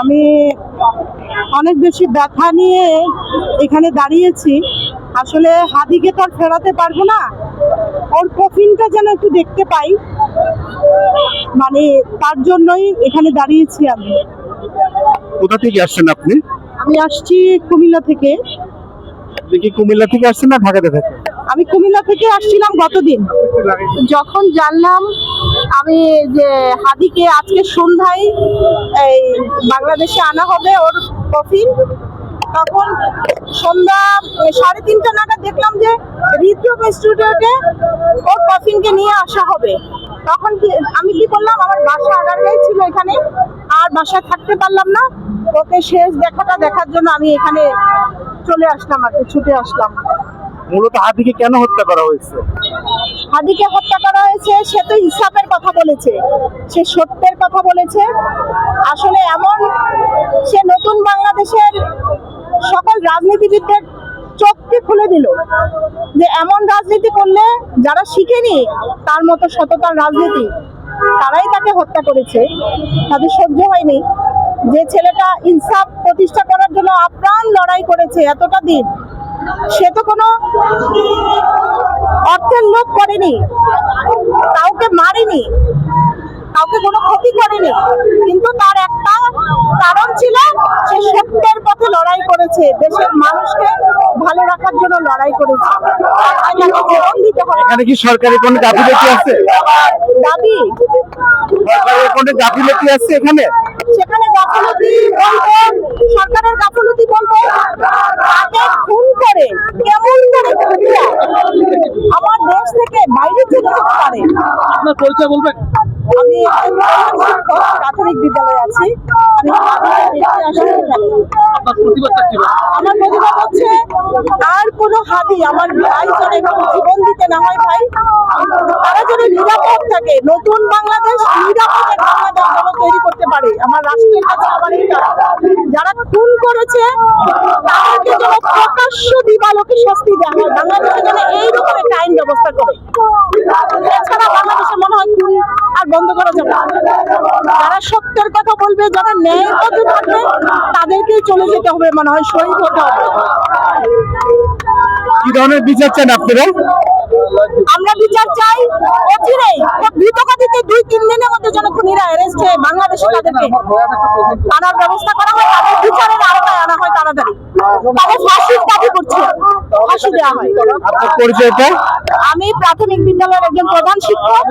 আমি অনেক বেশি ব্যথা নিয়ে এখানে দাঁড়িয়েছি। আসলে হাদিকে তো আর ফেরাতে পারব না। ওর কফিনটা যেন একটু দেখতে পাই। মানে তার জন্যই এখানে দাঁড়িয়েছি আমি। কোথা থেকে আসছেন আপনি? আমি আসছি কুমিল্লা থেকে। আপনি কি কুমিল্লা থেকে আসছেন না ঢাকাতে থাকেন? আমি কুমিল্লা থেকে আসছিলাম গতদিন। যখন জানলাম আমি যে হাদিকে আজকে সন্ধ্যায় এই বাংলাদেশে আনা হবে ওর কফিন তখন সন্ধ্যা সাড়ে তিনটা নাগাদ দেখলাম যে হৃদরোগ ইনস্টিটিউটে ওর কফিনকে নিয়ে আসা হবে। তখন আমি কি করলাম, আমার বাসা আগারগাই ছিল এখানে, আর বাসায় থাকতে পারলাম না। ওকে শেষ দেখাটা দেখার জন্য আমি এখানে চলে আসলাম আর ছুটে আসলাম। মূলত হাতিকে কেন হত্যা করা হয়েছে? হাদিকে হত্যা করা হয়েছে, সে তো হিসাবের কথা বলেছে। সে সত্যের কথা বলেছে। আসলে এমন, সে নতুন বাংলাদেশের সকল রাজনীতিবিদদের চোখকে খুলে দিল যে এমন রাজনীতি করলে যারা শিখেনি তার মতো সততার রাজনীতি, তারাই তাকে হত্যা করেছে। তাদের সহ্য হয়নি। যে ছেলেটা ইনসাফ প্রতিষ্ঠা করার জন্য আপ্রাণ লড়াই করেছে এতটা দিন সে তো কোনো অর্থের লোভ করেনি কাউকে মারেনি কাউকে কোনো ক্ষতি করেনি কিন্তু তার একটা কারণ ছিল সে সত্যের পথে লড়াই করেছে দেশের মানুষকে ভালো রাখার জন্য লড়াই করেছে। এখানে কি সরকারি কোনো গাফিলতি আছে? দাবি? সরকারের কোনো গাফিলতি আছে এখানে? সেখানে গাফলতি বলব সরকারের গাফলতি বলব তাকে করে কেমন করে আমার দেশ থেকে বাইরে চলে যেতে পারে। আপনার পরিচয় বলবেন। আমি প্রাথমিক বিদ্যালয়ে আছি। আমি আমার প্রতিবাদ হচ্ছে আর কোনো হাদি আমার ভাই যেন জীবন দিতে না হয় ভাই। তারা যেন নিরাপদ থাকে নতুন বাংলাদেশ নিরাপদের বাংলাদেশ যেন তৈরি করতে পারে। আমার রাষ্ট্রের কাছে আমার যারা খুন করেছে তাদেরকে যেন প্রকাশ্য দিবালোকে শাস্তি দেওয়া হয়। বাংলাদেশে যেন এইরকম একটা আইন ব্যবস্থা করে। এছাড়া বাংলাদেশে মনে হয় খুন আর বন্ধ করা যাবে। যারা সত্যের কথা বলবে যারা ন্যায় পথে থাকবে তাদেরকেই চলে যেতে হবে মনে হয় শহীদ হতে হবে। কি ধরনের বিচার চান আপনারা? আমরা তাদেরকে আনার ব্যবস্থা করা হয় তাদের বিচারের আওতায় আনা হয় তাড়াতাড়ি। তাদের ফাঁসির দাবি করছে ফাঁসি দেওয়া হয়। আপনার পরিচয়টা? আমি প্রাথমিক বিদ্যালয়ের একজন প্রধান শিক্ষক।